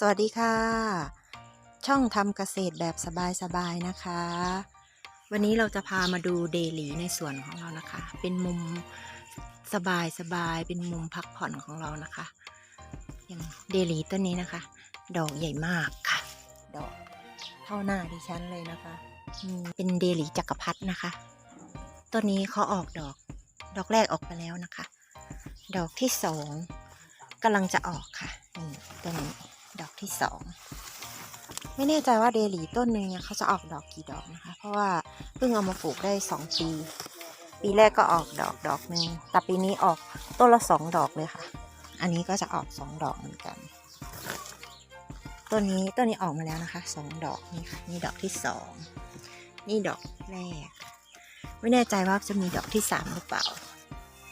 สวัสดีค่ะ ช่องทำเกษตรแบบสบายๆนะคะ วันนี้เราจะพามาดูเดลีในสวนของเรานะคะ เป็นมุมสบายๆเป็นมุมพักผ่อนของเรานะคะ อย่างเดลีต้นนี้นะคะ ดอกใหญ่มากค่ะ ดอกเท่าหน้าดิฉันเลยนะคะ เป็นเดลีจักรพรรดินะคะ ต้นนี้เขาออกดอก ดอกแรกออกไปแล้วนะคะ ดอกที่สองกำลังจะออกค่ะนี่ต้นนี้ ดอกที่สองไม่แน่ใจว่าเดลี่ต้นหนึ่งเนี่ยเขาจะออกดอกกี่ดอกนะคะ เพราะว่าเพิ่งเอามาปลูกได้สองปี ปีแรกก็ออกดอกดอกหนึ่งแต่ปีนี้ออกต้นละสองดอกเลยค่ะ อันนี้ก็จะออกสองดอกเหมือนกันต้นนี้ต้นนี้ออกมาแล้วนะคะสองดอกนี่ค่ะนี่ดอกที่สองนี่ดอกแรก ไม่แน่ใจว่าจะมีดอกที่สามหรือเปล่า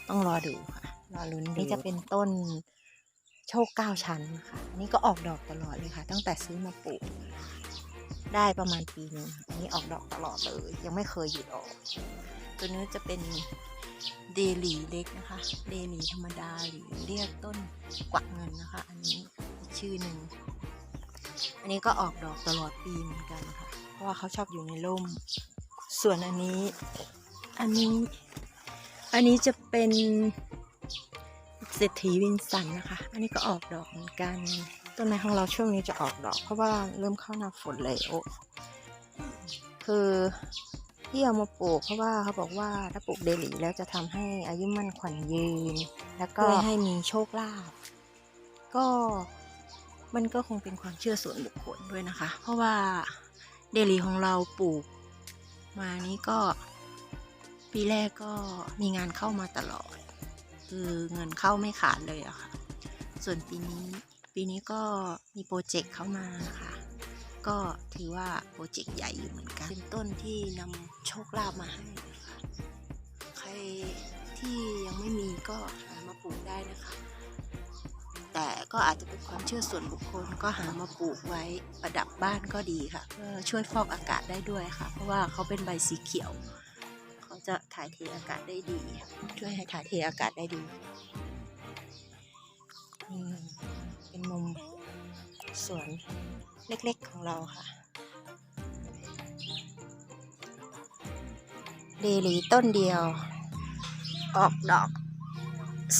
ต้องรอดูค่ะรอลุ้นนี่จะเป็นต้น โชคเก้าชั้นค่ะอันนี้ก็ออกดอกตลอดเลยค่ะ ตั้งแต่ซื้อมาปลูก ได้ประมาณปีนึงอันนี้ออกดอกตลอดเลย ยังไม่เคยหยุดออก ตัวนี้จะเป็นเดลีเล็กนะคะ เดลีธรรมดาหรือเรียกต้นกวักเงินนะคะ อันนี้ชื่อหนึ่ง อันนี้ก็ออกดอกตลอดปีเหมือนกันค่ะ เพราะว่าเขาชอบอยู่ในร่ม ส่วนอันนี้ อันนี้ อันนี้จะเป็น เศรษฐีวินสันนะคะ อันนี้ก็ออกดอกเหมือนกัน ต้นไม้ของเราช่วงนี้จะออกดอก เพราะว่าเริ่มเข้าหน้าฝนแล้วคือที่เอามาปลูกเพราะว่าเขาบอกว่าถ้าปลูกเดลีแล้วจะทำให้อายุมั่นขวัญยืน แล้วก็ให้มีโชคลาภก็มันก็คงเป็นความเชื่อส่วนบุคคลด้วยนะคะ เพราะว่าเดลีของเราปลูกมานี้ก็ปีแรกก็มีงานเข้ามาตลอด คือเงินเข้าไม่ขาดเลยอะค่ะ ส่วนปีนี้ปีนี้ก็มีโปรเจกต์เข้ามานะคะก็ถือว่าโปรเจกต์ใหญ่อยู่เหมือนกัน เป็นต้นที่นำโชคลาภมาให้นะคะใครที่ยังไม่มีก็หามาปลูกได้นะคะ แต่ก็อาจจะเป็นความเชื่อส่วนบุคคลก็หามาปลูกไว้ประดับบ้านก็ดีค่ะเพื่อช่วยฟอกอากาศได้ด้วยค่ะ เพราะว่าเขาเป็นใบสีเขียว จะถ่ายเทอากาศได้ดีค่ะช่วยให้ถ่ายเทอากาศได้ดีนี่เป็นมุมสวนเล็กๆของเราค่ะ เดลีต้นเดียว ออกดอก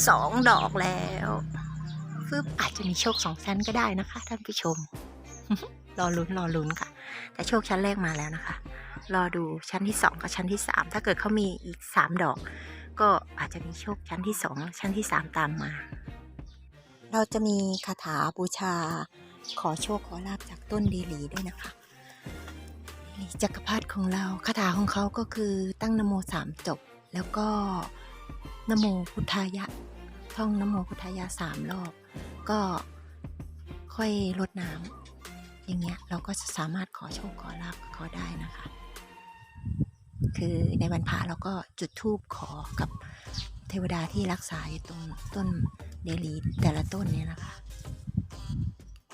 สองดอกแล้วฟึบอาจจะมีโชคสองชั้นก็ได้นะคะ ท่านผู้ชม รอลุ้นรอลุ้นค่ะ แต่โชคชั้นแรกมาแล้วนะคะ รอดูชั้นที่สองกับชั้นที่สามถ้าเกิดเขามีอีกสามดอก ก็อาจจะมีโชคชั้นที่สองชั้นที่สามตามมา เราจะมีคาถาบูชา ขอโชคขอลาบจากต้นเดลีด้วยนะคะจักรพรรดิของเราคาถาของเขาก็คือตั้งนโมสามจบ แล้วก็นโมพุทธายะ ท่องนโมพุทธายะสามรอบ ก็ค่อยลดน้ำอย่างเงี้ยเราก็จะสามารถขอโชคขอลาบกับเขาได้นะคะ คือในวันพระเราก็จุดธูปขอกับเทวดาที่รักษาอยู่ตรงต้นเดลีแต่ละต้นเนี่ยนะคะ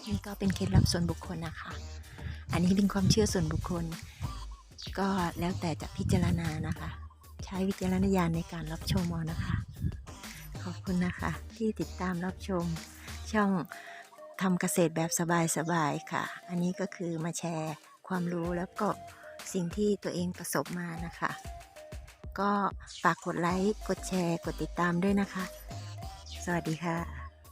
นี่ก็เป็นเคล็ดลับส่วนบุคคลนะคะ อันนี้เป็นความเชื่อส่วนบุคคล ก็แล้วแต่จะพิจารณานะคะ ใช้วิจารณญาณในการรับชมเอานะคะ ขอบคุณนะคะที่ติดตามรับชมช่องทำเกษตรแบบสบายๆค่ะ อันนี้ก็คือมาแชร์ความรู้แล้วก็ สิ่งที่ตัวเองประสบมานะคะ ก็ฝากกดไลค์ กดแชร์ กดติดตามด้วยนะคะ สวัสดีค่ะ